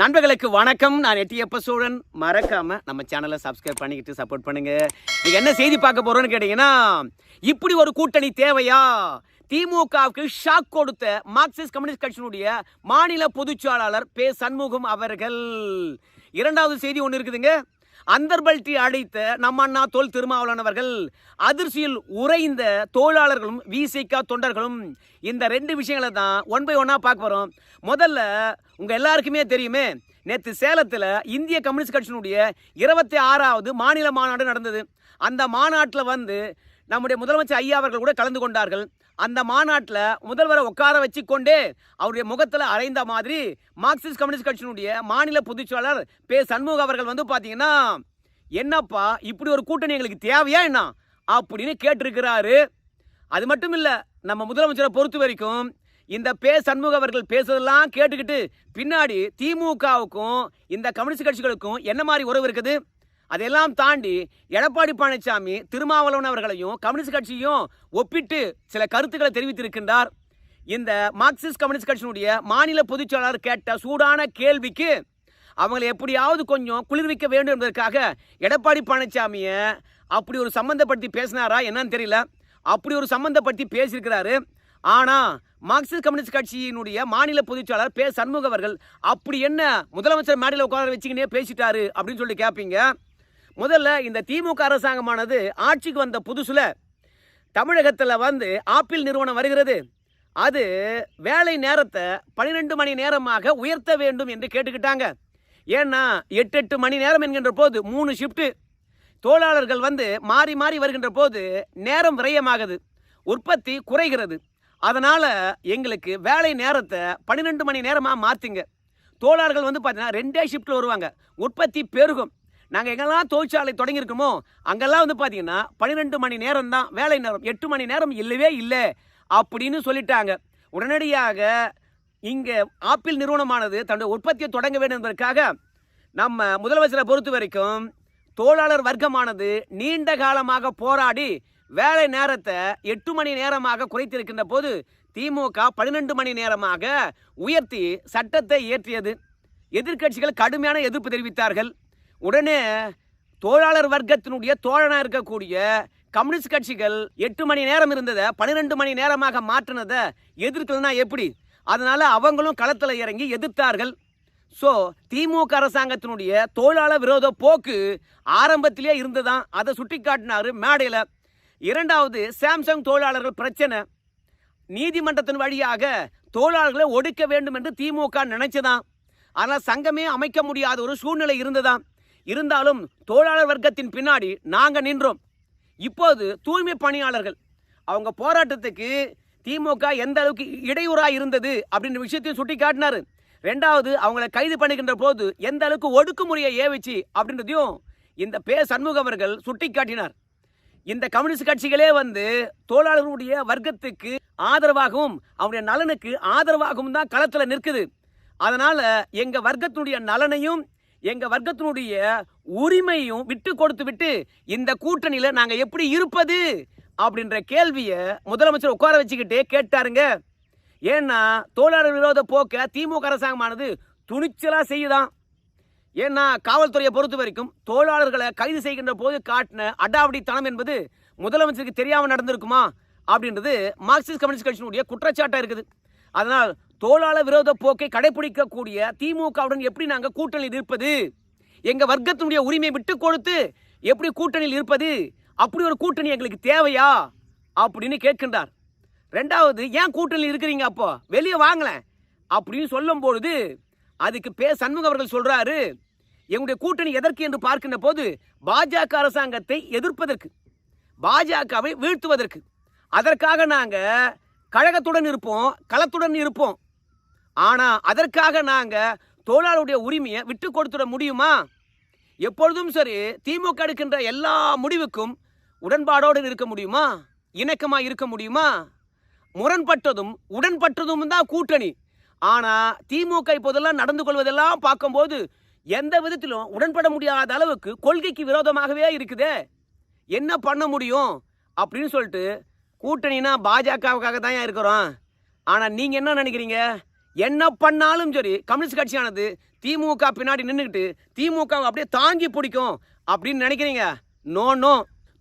நண்பர்களுக்கு வணக்கம். நான் எட்டியப்ப சூழன். மறக்காம நம்ம சேனலை சப்ஸ்கிரைப் பண்ணிக்கிட்டு சப்போர்ட் பண்ணுங்க. நீங்க என்ன செய்தி பார்க்க போறோம்னு கேட்டீங்கன்னா இப்படி ஒரு கூட்டணி தேவையா? திமுகவுக்கு ஷாக் கொடுத்த மார்க்சிஸ்ட் கம்யூனிஸ்ட் கட்சியினுடைய மாநில பொதுச்செயலாளர் பே சண்முகம் அவர்கள். இரண்டாவது செய்தி ஒன்று இருக்குதுங்க. அந்தர்பல்டி அடைத்த நம்ம அண்ணா தோல் திருமாவளவன் அவர்கள் அதிர்ச்சியில் உறைந்த தொழிலாளர்களும் விசிகா தொண்டர்களும் இந்த ரெண்டு விஷயங்களை தான் ஒன் பை ஒன்னாக பார்க்க போகிறோம் முதல்ல உங்கள் எல்லாருக்குமே தெரியுமே நேற்று சேலத்தில் இந்திய கம்யூனிஸ்ட் கட்சியினுடைய இருபத்தி ஆறாவது மாநில மாநாடு நடந்தது. அந்த மாநாட்டில் வந்து நம்முடைய முதலமைச்சர் ஐயா அவர்கள் கூட கலந்து கொண்டார்கள். அந்த மாநாட்டில் முதல்வரை உட்கார வச்சு கொண்டே அவருடைய முகத்தில் அறைந்த மாதிரி மார்க்சிஸ்ட் கம்யூனிஸ்ட் கட்சியினுடைய மாநில பொதுச்செயலாளர் பே. சண்முக அவர்கள் வந்து பார்த்தீங்கன்னா என்னப்பா இப்படி ஒரு கூட்டணி எங்களுக்கு தேவையா என்ன? அப்படின்னு கேட்டிருக்கிறாரு. அது மட்டும் இல்லை நம்ம முதலமைச்சரை பொறுத்த வரைக்கும் இந்த பே சண்முக அவர்கள் பேசுறதெல்லாம் கேட்டுக்கிட்டு பின்னாடி திமுகவுக்கும் இந்த கம்யூனிஸ்ட் கட்சிகளுக்கும் என்ன மாதிரி உறவு இருக்குது? அதையெல்லாம் தாண்டி எடப்பாடி பழனிசாமி திருமாவளவன் அவர்களையும் கம்யூனிஸ்ட் கட்சியும் ஒப்பிட்டு சில கருத்துக்களை தெரிவித்திருக்கின்றார். இந்த மார்க்சிஸ்ட் கம்யூனிஸ்ட் கட்சியினுடைய மாநில பொதுச்செயலாளர் கேட்ட சூடான கேள்விக்கு அவங்களை எப்படியாவது கொஞ்சம் குளிர்விக்க வேண்டும் என்பதற்காக எடப்பாடி பழனிசாமியை அப்படி ஒரு சம்மந்தப்படுத்தி பேசினாரா என்னன்னு தெரியல. அப்படி ஒரு சம்மந்தப்படுத்தி பேசியிருக்கிறாரு. ஆனால் மார்க்சிஸ்ட் கம்யூனிஸ்ட் கட்சியினுடைய மாநில பொதுச்செயலாளர் பே சண்முக அவர்கள் அப்படி என்ன முதலமைச்சர் மேடையில் உட்கார வச்சுக்கினே பேசிட்டாரு அப்படின்னு சொல்லி கேட்பீங்க முதல்ல இந்த திமுக அரசாங்கமானது ஆட்சிக்கு வந்த புதுசுல தமிழகத்தில் வந்து ஆப்பிள் நிறுவனம் வருகிறது. அது வேலை நேரத்தை பன்னிரெண்டு மணி நேரமாக உயர்த்த வேண்டும் என்று கேட்டுக்கிட்டாங்க. ஏன்னா எட்டு எட்டு மணி நேரம் என்கின்ற போது மூணு ஷிஃப்ட்டு தொழிலாளர்கள் வந்து மாறி மாறி வருகின்ற போது நேரம் விரயமாகுது. உற்பத்தி குறைகிறது. அதனால் எங்களுக்கு வேலை நேரத்தை பன்னிரெண்டு மணி நேரமாக மாற்றுங்க தோழர்கள் வந்து பார்த்தீங்கன்னா ரெண்டே ஷிஃப்ட்டில் வருவாங்க. உற்பத்தி பெருகும். நாங்கள் எங்கெல்லாம் தொழிற்சாலை தொடங்கியிருக்கோமோ அங்கெல்லாம் வந்து பார்த்தீங்கன்னா பன்னிரெண்டு மணி நேரம் தான் வேலை நேரம். எட்டு மணி நேரம் இல்லவே இல்லை அப்படின்னு சொல்லிட்டாங்க. உடனடியாக இங்கே ஆப்பிள் நிறுவனமானது தன்னுடைய உற்பத்தியை தொடங்க வேண்டும் என்பதற்காக நம்ம முதலமைச்சரை பொறுத்த வரைக்கும் தொழிலாளர் வர்க்கமானது நீண்ட காலமாக போராடி வேலை நேரத்தை எட்டு மணி நேரமாக குறைத்திருக்கின்ற போது திமுக பன்னிரெண்டு மணி நேரமாக உயர்த்தி சட்டத்தை இயற்றியது. எதிர்க்கட்சிகள் கடுமையான எதிர்ப்பு தெரிவித்தார்கள். உடனே தொழிலாளர் வர்க்கத்தினுடைய தோழனாக இருக்கக்கூடிய கம்யூனிஸ்ட் கட்சிகள் எட்டு மணி நேரம் இருந்ததை பன்னிரெண்டு மணி நேரமாக மாற்றினதை எதிர்க்கலனா எப்படி? அதனால அவங்களும் களத்தில் இறங்கி எதிர்த்தார்கள். ஸோ திமுக அரசாங்கத்தினுடைய தொழிலாளர் விரோத போக்கு ஆரம்பத்திலே இருந்துதான். அதை சுட்டி காட்டினார் மேடையில். இரண்டாவது சாம்சங் தொழிலாளர்கள் பிரச்சனை. நீதிமன்றத்தின் வழியாக தொழிலாளர்களை ஒடுக்க வேண்டும் என்று திமுக நினைச்சதான். ஆனால் சங்கமே அமைக்க முடியாத ஒரு சூழ்நிலை இருந்ததாம் இருந்தாலும் தொழிலாளர் வர்க்கத்தின் பின்னாடி நாங்கள் நின்றோம். இப்போது தூய்மை பணியாளர்கள் அவங்க போராட்டத்துக்கு திமுக எந்த அளவுக்கு இடையூறாக இருந்தது அப்படின்ற விஷயத்தையும் சுட்டி காட்டினார். ரெண்டாவது அவங்கள கைது பண்ணுகின்ற போது எந்த அளவுக்கு ஒடுக்குமுறையை ஏவிச்சு அப்படின்றதையும் இந்த பே சண்முக அவர்கள் சுட்டி காட்டினார். இந்த கம்யூனிஸ்ட் கட்சிகளே வந்து தொழிலாளர்களுடைய வர்க்கத்துக்கு ஆதரவாகவும் அவருடைய நலனுக்கு ஆதரவாகவும் தான் களத்தில் நிற்குது. அதனால எங்கள் வர்க்கத்தினுடைய நலனையும் எங்கள் வர்க்கத்தினுடைய உரிமையும் விட்டு கொடுத்து விட்டு இந்த கூட்டணியில நாங்கள் எப்படி இருப்பது அப்படின்ற கேள்வியை முதலமைச்சர் உட்கார வச்சுக்கிட்டே கேட்டாருங்க. ஏன்னா தொழிலாளர் விரோத போக்க திமுக அரசாங்கமானது துணிச்சலா செய்யுதான். ஏன்னா காவல்துறையை பொறுத்த வரைக்கும் தொழிலாளர்களை கைது செய்கின்ற போது காட்டின அடாவடித்தனம் என்பது முதலமைச்சருக்கு தெரியாமல் நடந்திருக்குமா? அப்படின்றது மார்க்சிஸ்ட் கம்யூனிஸ்ட் கட்சியினுடைய குற்றச்சாட்டாக இருக்குது. அதனால் தொழிலாளர் விரோத போக்கை கடைபிடிக்கக்கூடிய திமுகவுடன் எப்படி நாங்கள் கூட்டணியில் இருப்பது? எங்கள் வர்க்கத்தினுடைய உரிமையை விட்டு கொடுத்து எப்படி கூட்டணியில் இருப்பது? அப்படி ஒரு கூட்டணி எங்களுக்கு தேவையா? அப்படின்னு கேட்கின்றார். ரெண்டாவது ஏன் கூட்டணியில் இருக்கிறீங்க அப்போ? வெளியே வாங்கலை அப்படின்னு சொல்லும் பொழுது அதுக்கு பே சண்முகம் அவர்கள் சொல்றாரு எங்களுடைய கூட்டணி எதற்கு என்று பார்க்கின்ற போது பாஜக அரசாங்கத்தை எதிர்ப்பதற்கு பாஜகவை வீழ்த்துவதற்கு. அதற்காக நாங்கள் கழகத்துடன் இருப்போம் களத்துடன் இருப்போம். ஆனால் அதற்காக நாங்கள் தொழிலாளருடைய உரிமையை விட்டு கொடுத்துட முடியுமா? எப்பொழுதும் சரி திமுக எடுக்கின்ற எல்லா முடிவுக்கும் உடன்பாடோடு இருக்க முடியுமா? இணக்கமாக இருக்க முடியுமா? முரண்பட்டதும் உடன்பட்டதும் தான் கூட்டணி. ஆனா திமுக இப்போதெல்லாம் நடந்து கொள்வதெல்லாம் பார்க்கும்போது எந்த விதத்திலும் உடன்பட முடியாத அளவுக்கு கொள்கைக்கு விரோதமாகவே இருக்குதே. என்ன பண்ண முடியும் அப்படின்னு சொல்லிட்டு கூட்டணினா பாஜகவுக்காக தான் இருக்கிறோம். ஆனால் நீங்கள் என்ன நினைக்கிறீங்க? என்ன பண்ணாலும் சரி கம்யூனிஸ்ட் கட்சியானது திமுக பின்னாடி நின்றுக்கிட்டு திமுகவை அப்படியே தாங்கி பிடிக்கும் அப்படின்னு நினைக்கிறீங்க? No no.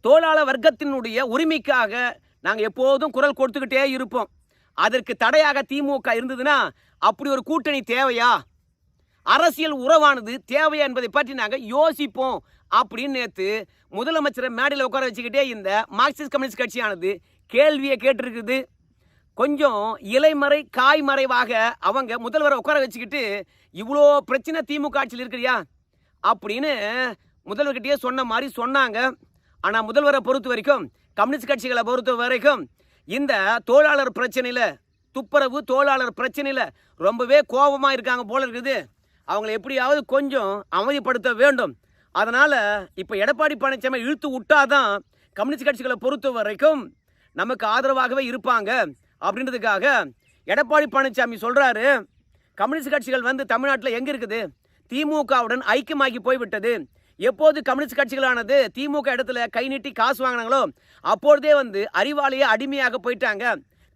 தொழிலாளர் வர்க்கத்தினுடைய உரிமைக்காக நாங்கள் எப்போதும் குரல் கொடுத்துக்கிட்டே இருப்போம். அதற்கு தடையாக திமுக இருந்ததுன்னா அப்படி ஒரு கூட்டணி தேவையா? அரசியல் உறவானது தேவையா என்பதை பற்றி நாங்கள் யோசிப்போம். அப்படின்னு நேற்று முதலமைச்சரை மேடையில் உட்கார வச்சுக்கிட்டே இந்த மார்க்சிஸ்ட் கம்யூனிஸ்ட் கட்சியானது கேள்வியை கேட்டிருக்குது. கொஞ்சம் இலைமறை காய்மறைவாக அவங்க முதல்வரை உட்கார வச்சுக்கிட்டு இவ்வளோ பிரச்சனை திமுக ஆட்சியில் இருக்கிறியா? அப்படின்னு முதல்வர்கிட்டயே சொன்ன மாதிரி சொன்னாங்க. ஆனால் முதல்வரை பொறுத்த வரைக்கும் கம்யூனிஸ்ட் கட்சிகளை பொறுத்த வரைக்கும் இந்த தொழிலாளர் பிரச்சனையில் துப்புரவு தொழிலாளர் பிரச்சனையில் ரொம்பவே கோபமாக இருக்காங்க போல இருக்குது. அவங்களை எப்படியாவது கொஞ்சம் அமைதிப்படுத்த வேண்டும். அதனால் இப்போ எடப்பாடி பழனிசாமி இழுத்து விட்டாதான் கம்யூனிஸ்ட் கட்சிகளை பொறுத்த வரைக்கும் நமக்கு ஆதரவாகவே இருப்பாங்க. அப்படின்றதுக்காக எடப்பாடி பழனிசாமி சொல்கிறாரு கம்யூனிஸ்ட் கட்சிகள் வந்து தமிழ்நாட்டில் எங்கே இருக்குது? திமுகவுடன் ஐக்கியமாகி போய்விட்டது. எப்போது கம்யூனிஸ்ட் கட்சிகளானது திமுக இடத்துல கை நீட்டி காசு வாங்கினாங்களோ அப்பொழுதே வந்து அறிவாளியே அடிமையாக போயிட்டாங்க.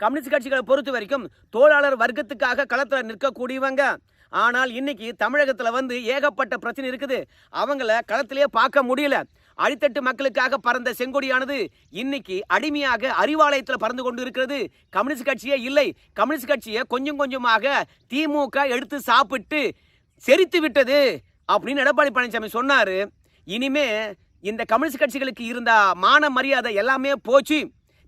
கம்யூனிஸ்ட் கட்சிகளை பொறுத்த வரைக்கும் தொழிலாளர் வர்க்கத்துக்காக களத்தில் நிற்கக்கூடியவங்க. ஆனால் இன்னைக்கு தமிழகத்தில் வந்து ஏகப்பட்ட பிரச்சனை இருக்குது. அவங்கள களத்திலே பார்க்க முடியல. அடித்தட்டு மக்களுக்காக பறந்த செங்கொடியானது இன்னைக்கு அடிமையாக அறிவாலயத்தில் பறந்து கொண்டு இருக்கிறது. கம்யூனிஸ்ட் கட்சியே இல்லை. கம்யூனிஸ்ட் கட்சியை கொஞ்சம் கொஞ்சமாக திமுக எடுத்து சாப்பிட்டு செரித்து விட்டது அப்படின்னு எடப்பாடி பழனிசாமி சொன்னார். இனிமே இந்த கம்யூனிஸ்ட் கட்சிகளுக்கு இருந்த மான மரியாதை எல்லாமே போச்சு.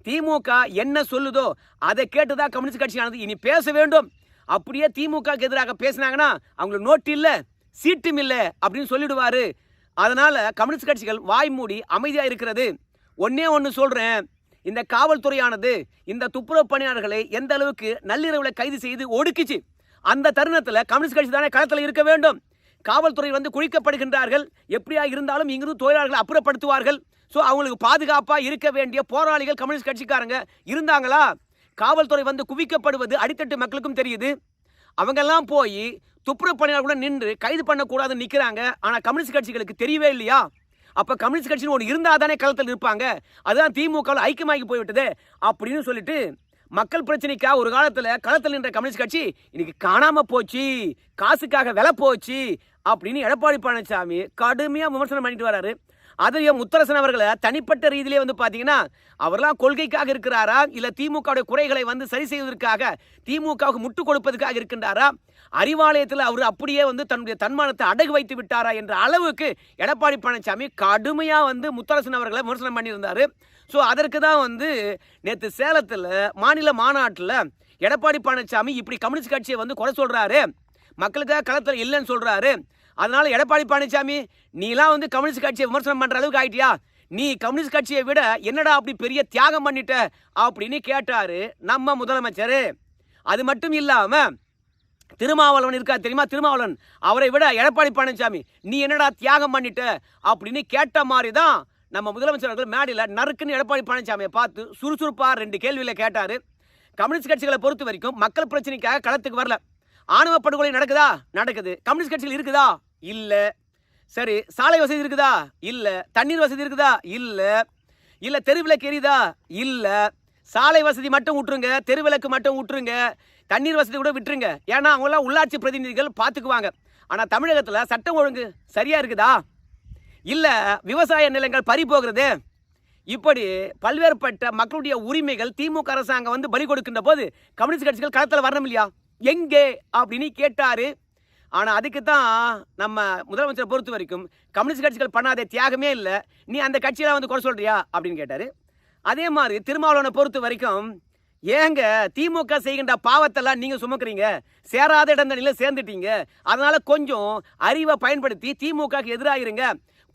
திமுக என்ன சொல்லுதோ அதை கேட்டுதான் கம்யூனிஸ்ட் கட்சியானது இனி பேச வேண்டும். அப்படியே திமுகக்கு எதிராக பேசினாங்கன்னா அவங்களுக்கு நோட்டு இல்லை சீட்டும் இல்லை அப்படின்னு சொல்லிடுவாரு. அதனால் கம்யூனிஸ்ட் கட்சிகள் வாய் மூடி அமைதியாக இருக்கிறது. ஒன்னே ஒன்று சொல்கிறேன் இந்த காவல்துறையானது இந்த துப்புரவு பணியாளர்களை எந்த அளவுக்கு நள்ளிரவில் கைது செய்து ஒடுக்கிச்சு அந்த தருணத்தில் கம்யூனிஸ்ட் கட்சி தானே களத்தில் இருக்க வேண்டும். காவல்துறை வந்து குளிக்கப்படுகின்றார்கள். எப்படியா இருந்தாலும் இங்கிருந்து தொழிலாளர்களை அப்புறப்படுத்துவார்கள். ஸோ அவங்களுக்கு பாதுகாப்பாக இருக்க வேண்டிய போராளிகள் கம்யூனிஸ்ட் கட்சிக்காரங்க இருந்தாங்களா? காவல்துறை வந்து குவிக்கப்படுவது அடித்தட்டு மக்களுக்கும் தெரியுது. அவங்கெல்லாம் போய் துப்புரவு பணியாளர் கூட நின்று கைது பண்ணக்கூடாதுன்னு நிற்கிறாங்க ஆனால் கம்யூனிஸ்ட் கட்சிகளுக்கு தெரியவே இல்லையா? அப்போ கம்யூனிஸ்ட் கட்சின்னு ஒன்று இருந்தால் தானே களத்தில் இருப்பாங்க. அதுதான் திமுகவில் ஐக்கியமாகி போய்விட்டது அப்படின்னு சொல்லிட்டு மக்கள் பிரச்சனைக்காக ஒரு காலத்தில் களத்தில் நின்ற கம்யூனிஸ்ட் கட்சி இன்னைக்கு காணாமல் போச்சு காசுக்காக விலை போச்சு அப்படின்னு எடப்பாடி பழனிசாமி கடுமையாக விமர்சனம் பண்ணிட்டு வராரு. அதையும் முத்தரசன் அவர்களை தனிப்பட்ட ரீதியிலே வந்து பார்த்தீங்கன்னா அவர்லாம் கொள்கைக்காக இருக்கிறாரா? இல்லை திமுகவுடைய குறைகளை வந்து சரி செய்வதற்காக திமுகவுக்கு முட்டு கொடுப்பதற்காக இருக்கின்றாரா? அறிவாலயத்தில் அவர் அப்படியே வந்து தன்னுடைய தன்மானத்தை அடகு வைத்து விட்டாரா என்ற அளவுக்கு எடப்பாடி பழனிசாமி கடுமையாக வந்து முத்தரசன் அவர்களை விமர்சனம் பண்ணியிருந்தார். ஸோ அதற்கு தான் வந்து நேற்று சேலத்தில் மாநில மாநாட்டில் எடப்பாடி பழனிசாமி இப்படி கம்யூனிஸ்ட் கட்சியை வந்து குறை சொல்கிறாரு மக்களுக்காக களத்தில் இல்லைன்னு சொல்கிறாரு அதனால எடப்பாடி பழனிசாமி நீலாம் வந்து கம்யூனிஸ்ட் கட்சியை விமர்சனம் பண்ணுற அளவுக்கு ஆயிட்டியா? நீ கம்யூனிஸ்ட் கட்சியை விட என்னடா அப்படி பெரிய தியாகம் பண்ணிட்ட? அப்படின்னு கேட்டாரு நம்ம முதலமைச்சர். அது மட்டும் இல்லாமல் திருமாவளவன் இருக்கா தெரியுமா? திருமாவளவன் அவரை விட எடப்பாடி பழனிசாமி நீ என்னடா தியாகம் பண்ணிட்ட? அப்படின்னு கேட்ட மாதிரி தான் நம்ம முதலமைச்சர் அவர்கள் மேடையில் நறுக்குன்னு எடப்பாடி பழனிசாமியை பார்த்து சுறுசுறுப்பாக ரெண்டு கேள்வியில் கேட்டார். கம்யூனிஸ்ட் கட்சிகளை பொறுத்த வரைக்கும் மக்கள் பிரச்சனைக்காக களத்துக்கு வரல. ஆணவ படுகொலை நடக்குதா? நடக்குது. கம்யூனிஸ்ட் கட்சியில் இருக்குதா? இல்லை. சரி சாலை வசதி இருக்குதா? இல்லை. தண்ணீர் வசதி இருக்குதா? இல்லை. இல்லை தெருவிளக்கு எரியுதா? இல்லை. சாலை வசதி மட்டும் விட்டுருங்க தெருவிளக்கு மட்டும் விட்டுருங்க தண்ணீர் வசதி கூட விட்டுருங்க. ஏன்னா அவங்களாம் உள்ளாட்சி பிரதிநிதிகள் பார்த்துக்குவாங்க. ஆனால் தமிழகத்தில் சட்டம் ஒழுங்கு சரியாக இருக்குதா? இல்லை விவசாய நிலங்கள் பறி போகிறது? இப்படி பல்வேறுபட்ட மக்களுடைய உரிமைகள் திமுக அரசாங்கம் வந்து பலி கொடுக்கின்ற போது கம்யூனிஸ்ட் கட்சிகள் களத்தில் வரணும் இல்லையா? எங்கே? அப்படின்னு கேட்டார் ஆனால் அதுக்கு தான் நம்ம முதலமைச்சரை பொறுத்த வரைக்கும் கம்யூனிஸ்ட் கட்சிகள் பண்ணாத தியாகமே இல்லை. நீ அந்த கட்சியெல்லாம் வந்து குறை சொல்கிறியா அப்படின்னு கேட்டார். அதே மாதிரி திருமாவளவனை பொறுத்த வரைக்கும் ஏங்க திமுக செய்கின்ற பாவத்தெல்லாம் நீங்கள் சுமக்குறீங்க? சேராத இடங்களில் சேர்ந்துட்டீங்க. அதனால் கொஞ்சம் அறிவை பயன்படுத்தி திமுகக்கு எதிராயிருங்க.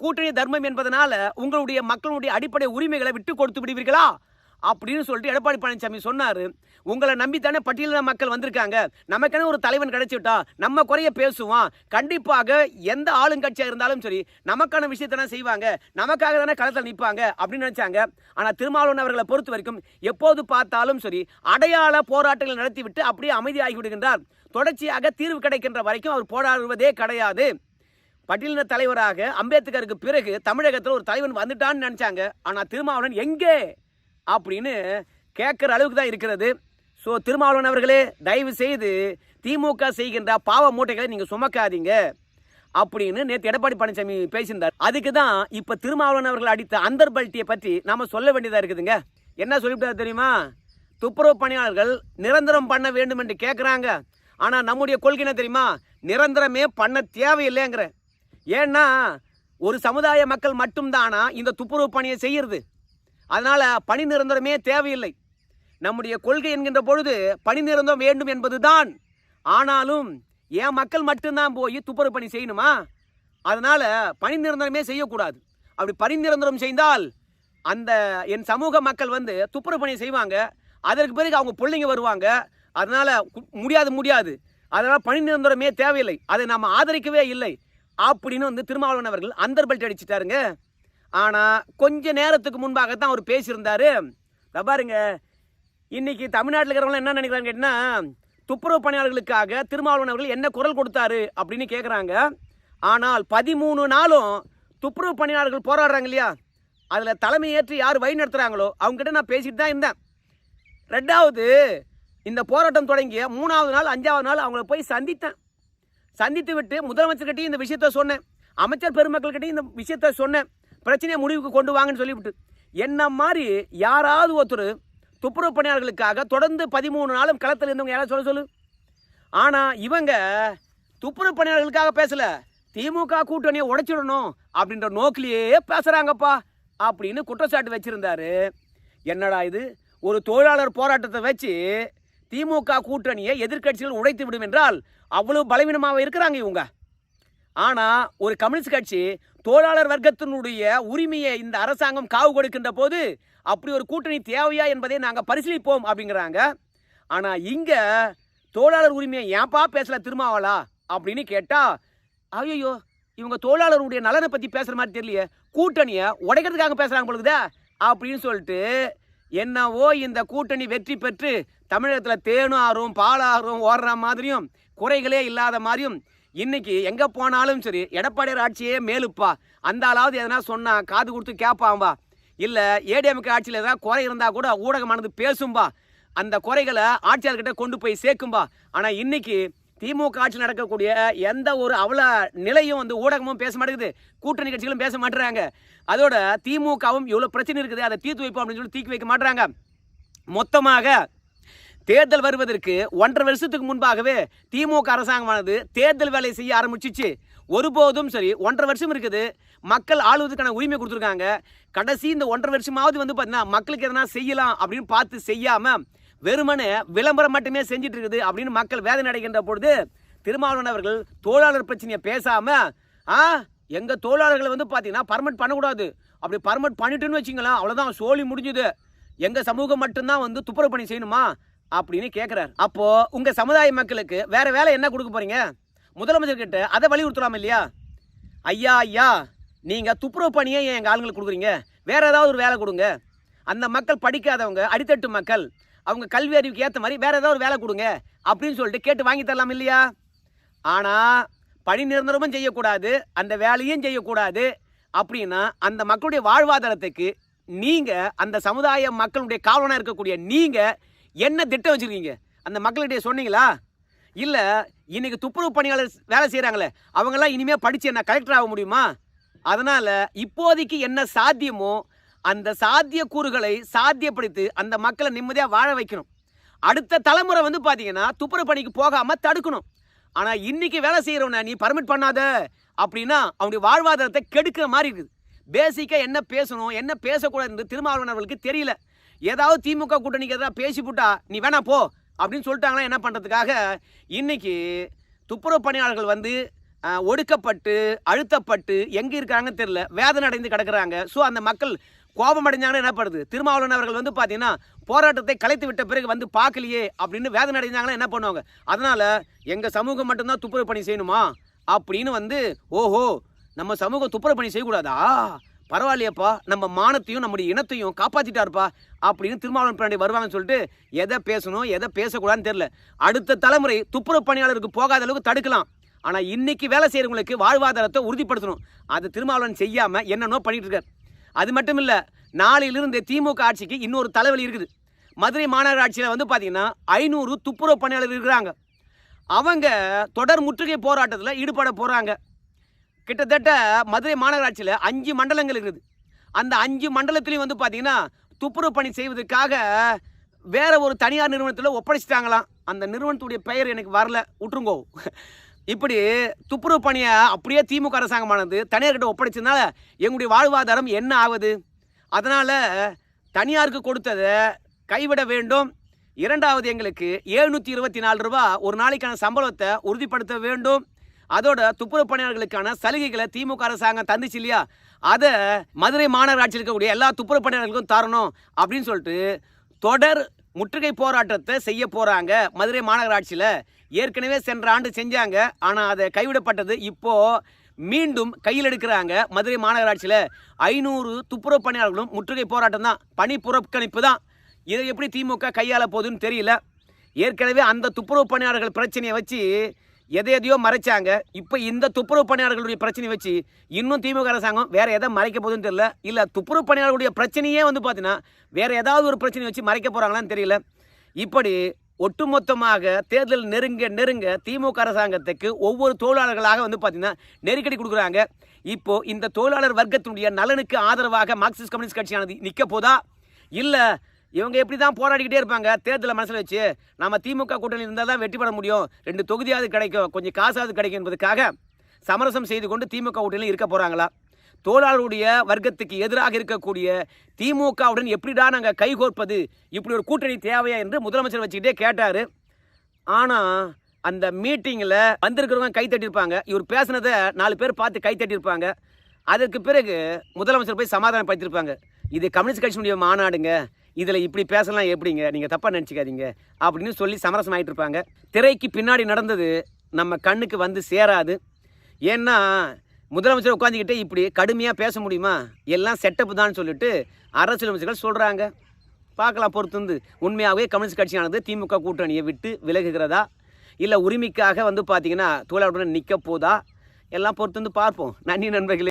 கூட்டணி தர்மம் என்பதனால உங்களுடைய மக்களுடைய அடிப்படை உரிமைகளை விட்டு கொடுத்து விடுவீர்களா? அப்படின்னு சொல்லிட்டு எடப்பாடி பழனிசாமி சொன்னார். உங்களை நம்பித்தானே பட்டியலின மக்கள் வந்திருக்காங்க. நமக்கென ஒரு தலைவன் கிடைச்சிட்டா நம்ம குறைய பேசுவான். கண்டிப்பாக எந்த ஆளுங்கட்சியாக இருந்தாலும் சரி நமக்கான விஷயத்தான செய்வாங்க. நமக்காக தானே களத்தில் நிற்பாங்க அப்படின்னு நினைச்சாங்க. ஆனால் திருமாவளவன் அவர்களை பொறுத்த வரைக்கும் எப்போது பார்த்தாலும் சரி அடையாள போராட்டங்கள் நடத்திவிட்டு அப்படியே அமைதியாகி விடுகின்றார். தொடர்ச்சியாக தீர்வு கிடைக்கின்ற வரைக்கும் அவர் போராடுவதே கிடையாது. பட்டியலின தலைவராக அம்பேத்கருக்கு பிறகு தமிழகத்தில் ஒரு தலைவன் வந்துட்டான்னு நினைச்சாங்க. ஆனால் திருமாவளவன் எங்கே? அப்படின்னு கேட்குற அளவுக்கு தான் இருக்கிறது. ஸோ திருமாவளவன் அவர்களே தயவு செய்து திமுக செய்கின்ற பாவ மூட்டைகளை நீங்கள் சுமக்காதீங்க அப்படின்னு நேற்று எடப்பாடி பழனிசாமி பேசியிருந்தார். அதுக்கு தான் இப்போ திருமாவளவன் அவர்கள் அடித்த அந்தர்பல்ட்டியை பற்றி நாம் சொல்ல வேண்டியதாக இருக்குதுங்க. என்ன சொல்லிவிட்டார் தெரியுமா? துப்புரவு பணியாளர்கள் நிரந்தரம் பண்ண வேண்டும் என்று கேட்குறாங்க ஆனால் நம்முடைய கொள்கை என்ன தெரியுமா? நிரந்தரமே பண்ண தேவையில்லைங்கிற. ஏன்னா ஒரு சமுதாய மக்கள் மட்டும்தானா இந்த துப்புரவு பணியை செய்கிறது அதனால் பணி நிரந்தரமே தேவையில்லை. நம்முடைய கொள்கை என்கின்ற பொழுது பணி நிரந்தரம் வேண்டும் என்பதுதான். ஆனாலும் என் மக்கள் மட்டும்தான் போய் துப்புரவு பணி செய்யணுமா? அதனால் பணி நிரந்தரமே செய்யக்கூடாது. அப்படி பணி நிரந்தரம் செய்தால் அந்த என் சமூக மக்கள் வந்து துப்புரவு பணி செய்வாங்க. அதற்கு பிறகு அவங்க பிள்ளைங்க வருவாங்க. அதனால் முடியாது முடியாது. அதனால் பணி நிரந்தரமே தேவையில்லை. அதை நாம் ஆதரிக்கவே இல்லை. அப்படின்னு வந்து திருமாவளவன் அவர்கள் அந்தர் பெல்ட் அடிச்சிட்டாருங்க. ஆனால் கொஞ்ச நேரத்துக்கு முன்பாக தான் அவர் பேசியிருந்தாரு. பாருங்க இன்னைக்கு தமிழ்நாட்டில் இருக்கிறவங்க என்ன நினைக்கிறாங்க கேட்டினா துப்புரவு பணியாளர்களுக்காக திருமாவளவன் அவர்கள் என்ன குரல் கொடுத்தாரு அப்படின்னு கேட்குறாங்க ஆனால் பதிமூணு நாளும் துப்புரவு பணியாளர்கள் போராடுறாங்க இல்லையா? அதில் தலைமையேற்று யார் வழி நடத்துகிறாங்களோ அவங்ககிட்ட நான் பேசிட்டு தான் இருந்தேன். ரெண்டாவது இந்த போராட்டம் தொடங்கிய மூணாவது நாள் அஞ்சாவது நாள் அவங்கள போய் சந்தித்தேன். சந்தித்து விட்டு முதலமைச்சர்கிட்டையும் இந்த விஷயத்த சொன்னேன். அமைச்சர் பெருமக்கள்கிட்டையும் இந்த விஷயத்த சொன்னேன். பிரச்சனையை முடிவுக்கு கொண்டு வாங்கன்னு சொல்லிவிட்டு. என்ன மாதிரி யாராவது ஒருத்தர் துப்புரவு பணியாளர்களுக்காக தொடர்ந்து பதிமூணு நாளும் களத்தில் இருந்தவங்க யாராவது சொல்ல சொல்லு. ஆனால் இவங்க துப்புரவு பணியாளர்களுக்காக பேசல. திமுக கூட்டணியை உடைச்சிடணும் அப்படின்ற நோக்கிலேயே பேசுகிறாங்கப்பா அப்படின்னு குற்றச்சாட்டு வச்சுருந்தாரு. என்னடா இது? ஒரு தொழிலாளர் போராட்டத்தை வச்சு திமுக கூட்டணியை எதிர்கட்சிகள் உடைத்து விடும் என்றால் அவ்வளவு பலவீனமாக இருக்கிறாங்க இவங்க. ஆனால் ஒரு கம்யூனிஸ்ட் கட்சி தொழிலாளர் வர்க்கத்தினுடைய உரிமையை இந்த அரசாங்கம் காவு கொடுக்கின்ற போது அப்படி ஒரு கூட்டணி தேவையா என்பதை நாங்கள் பரிசீலிப்போம் அப்படிங்கிறாங்க. ஆனால் இங்கே தொழிலாளர் உரிமையை ஏன்பா பேசல திருமாவளா அப்படின்னு கேட்டால் ஐயோ இவங்க தொழிலாளருடைய நலனை பற்றி பேசுகிற மாதிரி தெரியலையே கூட்டணியை உடைக்கிறதுக்காக பேசுகிறாங்க பொழுதுதா அப்படின்னு சொல்லிட்டு என்னவோ இந்த கூட்டணி வெற்றி பெற்று தமிழகத்தில் தேனும் ஆறும் பாலாறும் ஓடுற மாதிரியும் குறைகளே இல்லாத மாதிரியும் இன்னைக்கு எங்கே போனாலும் சரி எடப்பாடியார் ஆட்சியே மேலுப்பா. அந்த ஆளாவது எதனா சொன்னா காது கொடுத்து கேட்பாம்பா இல்லை ஏடிஎம்கே ஆட்சியில் ஏதாவது குறை இருந்தால் கூட ஊடகமானது பேசும்பா. அந்த குறைகளை ஆட்சியாளர்கிட்ட கொண்டு போய் சேர்க்கும்பா. ஆனால் இன்னைக்கு திமுக ஆட்சி நடக்கக்கூடிய எந்த ஒரு அவல நிலையும் வந்து ஊடகமும் பேச மாட்டேங்குது. கூட்டணி கட்சிகளும் பேச மாட்டுறாங்க. அதோட திமுகவும் இவ்வளோ பிரச்சனை இருக்குது. அதை தீர்த்து வைப்போம் அப்படின்னு சொல்லி தீக்கி வைக்க மாட்டுறாங்க. மொத்தமாக தேர்தல் வருவதற்கு ஒன்றரை வருஷத்துக்கு முன்பாகவே திமுக அரசாங்கமானது தேர்தல் வேலையை செய்ய ஆரம்பிச்சிச்சு. ஒருபோதும் சரி ஒன்றரை வருஷம் இருக்குது. மக்கள் ஆளுவதற்கான உரிமை கொடுத்துருக்காங்க. கடைசி இந்த ஒன்றரை வருஷமாவது வந்து பார்த்தீங்கன்னா மக்களுக்கு எதனா செய்யலாம் அப்படின்னு பார்த்து செய்யாமல் வெறுமனே விளம்பரம் மட்டுமே செஞ்சுட்டு இருக்குது அப்படின்னு மக்கள் வேதனை அடைகின்ற பொழுது திருமாவளவன் அவர்கள் தொழிலாளர் பிரச்சனையை பேசாமல் ஆ எங்கள் தொழிலாளர்களை வந்து பார்த்தீங்கன்னா பர்மிட் பண்ணக்கூடாது. அப்படி பர்மிட் பண்ணிட்டுன்னு வச்சிங்களேன் அவ்வளோதான் சோழி முடிஞ்சுது. எங்கள் சமூகம் மட்டும்தான் வந்து துப்புரவு பணி செய்யணுமா? அப்படின்னு கேட்குறாரு அப்போது உங்கள் சமுதாய மக்களுக்கு வேறு வேலை என்ன கொடுக்க போகிறீங்க முதலமைச்சர் கிட்ட அதை வலியுறுத்தலாம் இல்லையா? ஐயா ஐயா நீங்கள் துப்புரவு பணியை ஏன் எங்கள் ஆளுங்களுக்கு கொடுக்குறீங்க? வேறு ஏதாவது ஒரு வேலை கொடுங்க. அந்த மக்கள் படிக்காதவங்க அடித்தட்டு மக்கள் அவங்க கல்வி அறிவுக்கு ஏற்ற மாதிரி வேறு ஏதாவது ஒரு வேலை கொடுங்க அப்படின்னு சொல்லிட்டு கேட்டு வாங்கி தரலாம் இல்லையா? ஆனால் பணி நிரந்தரமும் செய்யக்கூடாது அந்த வேலையும் செய்யக்கூடாது அப்படின்னா அந்த மக்களுடைய வாழ்வாதாரத்துக்கு நீங்கள் அந்த சமுதாய மக்களுடைய காவலனாக இருக்கக்கூடிய நீங்கள் என்ன திட்டம் வச்சுருக்கீங்க? அந்த மக்கள்கிட்ட சொன்னீங்களா? இல்லை இன்னைக்கு துப்புரவு பணியாளர் வேலை செய்கிறாங்களே அவங்கெல்லாம் இனிமேல் படித்து என்ன கலெக்டர் ஆக முடியுமா? அதனால் இப்போதைக்கு என்ன சாத்தியமோ அந்த சாத்திய கூறுகளை சாத்தியப்படுத்தி அந்த மக்களை நிம்மதியாக வாழ வைக்கணும். அடுத்த தலைமுறை வந்து பார்த்தீங்கன்னா துப்புரவு பணிக்கு போகாமல் தடுக்கணும். ஆனால் இன்னைக்கு வேலை செய்கிறவனை நீ பர்மிட் பண்ணாத அப்படின்னா அவனுடைய வாழ்வாதாரத்தை கெடுக்கிற மாதிரி இருக்குது. பேசிக்காக என்ன பேசணும் என்ன பேசக்கூடாதுன்னு திருமாவளவன் அவர்களுக்கு தெரியல. ஏதாவது திமுக கூட்டணிக்கு ஏதாவது பேசிப்புட்டா நீ வேணா போ. அப்படின்னு சொல்லிட்டாங்களா என்ன பண்ணுறதுக்காக இன்னைக்கு துப்புரவு பணியாளர்கள் வந்து ஒடுக்கப்பட்டு அழுத்தப்பட்டு எங்கே இருக்காங்கன்னு தெரில வேதனை அடைந்து கிடக்குறாங்க. ஸோ அந்த மக்கள் கோபம் அடைஞ்சாங்கன்னா என்ன பண்ணுது திருமாவளவன் அவர்கள் வந்து பார்த்தீங்கன்னா போராட்டத்தை கலைத்து விட்ட பிறகு வந்து பார்க்கலையே அப்படின்னு வேதனை அடைஞ்சாங்கன்னா என்ன பண்ணுவாங்க? அதனால் எங்கள் சமூகம் மட்டும்தான் துப்புரவு பணி செய்யணுமா? அப்படின்னு வந்து ஓஹோ நம்ம சமூகம் துப்புரவு பணி செய்யக்கூடாதா? பரவாயில்லையப்பா நம்ம மானத்தையும் நம்முடைய இனத்தையும் காப்பாற்றிட்டார்ப்பா அப்படின்னு திருமாவளவன் பின்னாடி வருவாங்கன்னு சொல்லிட்டு எதை பேசணும் எதை பேசக்கூடாதுன்னு தெரில அடுத்த தலைமுறை துப்புரவு பணியாளருக்கு போகாத அளவுக்கு தடுக்கலாம். ஆனால் இன்னைக்கு வேலை செய்கிறவங்களுக்கு வாழ்வாதாரத்தை உறுதிப்படுத்தணும். அது திருமாவளவன் செய்யாமல் என்னென்னோ பண்ணிட்டு இருக்கார். அது மட்டும் இல்லை நாளையிலிருந்து திமுக ஆட்சிக்கு இன்னொரு தலைவலி இருக்குது. மதுரை மாநகராட்சியில் வந்து பார்த்தீங்கன்னா ஐநூறு துப்புரவு பணியாளர் இருக்கிறாங்க. அவங்க தொடர் முற்றுகை போராட்டத்தில் ஈடுபட போகிறாங்க கிட்டத்தட்ட மதுரை மாநகராட்சியில் அஞ்சு மண்டலங்கள் இருக்குது. அந்த அஞ்சு மண்டலத்துலேயும் வந்து பார்த்தீங்கன்னா துப்புரவு பணி செய்வதற்காக வேற ஒரு தனியார் நிறுவனத்தில் ஒப்படைச்சிட்டாங்களாம். அந்த நிறுவனத்துடைய பெயர் எனக்கு வரல. விட்டுருங்கோ இப்படி துப்புரவு பணியை அப்படியே திமுக அரசாங்கமானது தனியார்கிட்ட ஒப்படைச்சதுனால எங்களுடைய வாழ்வாதாரம் என்ன ஆகுது? அதனால் தனியாருக்கு கொடுத்ததை கைவிட வேண்டும். இரண்டாவது எங்களுக்கு எழுநூற்றி இருபத்தி நாலு ரூபா ஒரு நாளைக்கான சம்பளத்தை உறுதிப்படுத்த வேண்டும். அதோட துப்புரவு பணியாளர்களுக்கான சலுகைகளை திமுக அரசாங்கம் தந்துச்சு இல்லையா? அதை மதுரை மாநகராட்சியில் இருக்கக்கூடிய எல்லா துப்புரவு பணியாளர்களுக்கும் தரணும் அப்படின்னு சொல்லிட்டு தொடர் முற்றுகை போராட்டத்தை செய்ய போகிறாங்க மதுரை மாநகராட்சியில். ஏற்கனவே சென்ற ஆண்டு செஞ்சாங்க. ஆனால் அதை கைவிடப்பட்டது இப்போது மீண்டும் கையில் எடுக்கிறாங்க மதுரை மாநகராட்சியில். ஐநூறு துப்புரவு பணியாளர்களும் முற்றுகை போராட்டம் தான். பணி புறக்கணிப்பு தான். இதை எப்படி திமுக கையாள போகுதுன்னு தெரியல. ஏற்கனவே அந்த துப்புரவு பணியாளர்கள் பிரச்சனையை வச்சு எதை எதையோ மறைச்சாங்க. இப்போ இந்த துப்புரவு பணியாளர்களுடைய பிரச்சனையை வச்சு இன்னும் திமுக அரசாங்கம் வேற எதை மறைக்க போகுதுன்னு தெரியல. இல்லை துப்புரவு பணியாளர்களுடைய பிரச்சனையே வந்து பார்த்தீங்கன்னா வேற ஏதாவது ஒரு பிரச்சனை வச்சு மறைக்க போகிறாங்களான்னு தெரியல. இப்படி ஒட்டுமொத்தமாக தேர்தல் நெருங்க நெருங்க திமுக அரசாங்கத்துக்கு ஒவ்வொரு தொழிலாளர்களாக வந்து பார்த்தீங்கன்னா நெருக்கடி கொடுக்குறாங்க. இப்போ இந்த தொழிலாளர் வர்க்கத்தினுடைய நலனுக்கு ஆதரவாக மார்க்சிஸ்ட் கம்யூனிஸ்ட் கட்சியானது நிற்க போதா? இல்லை இவங்க எப்படி தான் போராடிக்கிட்டே இருப்பாங்க? தேர்தலை மனசில் வச்சு நம்ம திமுக கூட்டணி இருந்தால் தான் வெற்றி பெற முடியும். ரெண்டு தொகுதியாவது கிடைக்கும். கொஞ்சம் காசாவது கிடைக்கும் என்பதுக்காக சமரசம் செய்து கொண்டு திமுக கூட்டணியில் இருக்க போகிறாங்களா தொழிலாளருடைய வர்க்கத்துக்கு எதிராக இருக்கக்கூடிய திமுகவுடன் எப்படிடா நாங்கள் கைகோர்ப்பது இப்படி ஒரு கூட்டணி தேவையா என்று முதலமைச்சர் வச்சுக்கிட்டே கேட்டார். ஆனால் அந்த மீட்டிங்கில் வந்திருக்கிறவங்க கை தட்டியிருப்பாங்க. இவர் பேசுனதை நாலு பேர் பார்த்து கை தட்டியிருப்பாங்க. அதற்கு பிறகு முதலமைச்சர் போய் சமாதானப்படுத்தியிருப்பாங்க. இது கம்யூனிஸ்ட் கட்சியினுடைய மாநாடுங்க. இதில் இப்படி பேசலாம் எப்படிங்க? நீங்கள் தப்பாக நினச்சிக்காதீங்க. அப்படின்னு சொல்லி சமரசம் ஆயிட்டு இருப்பாங்க திரைக்கு பின்னாடி நடந்தது நம்ம கண்ணுக்கு வந்து சேராது. ஏன்னா முதலமைச்சர் உட்காந்துக்கிட்டே இப்படி கடுமையாக பேச முடியுமா? எல்லாம் செட்டப் தான் சொல்லிட்டு அரசியல் அமைச்சர்கள் சொல்கிறாங்க பார்க்கலாம் பொறுத்து வந்து உண்மையாகவே கம்யூனிஸ்ட் கட்சியானது திமுக கூட்டணியை விட்டு விலகுகிறதா? இல்லை உரிமைக்காக வந்து பார்த்தீங்கன்னா தொழிலாளருடன் நிற்க போதா? எல்லாம் பொறுத்து வந்து பார்ப்போம். நன்றி நண்பர்களே.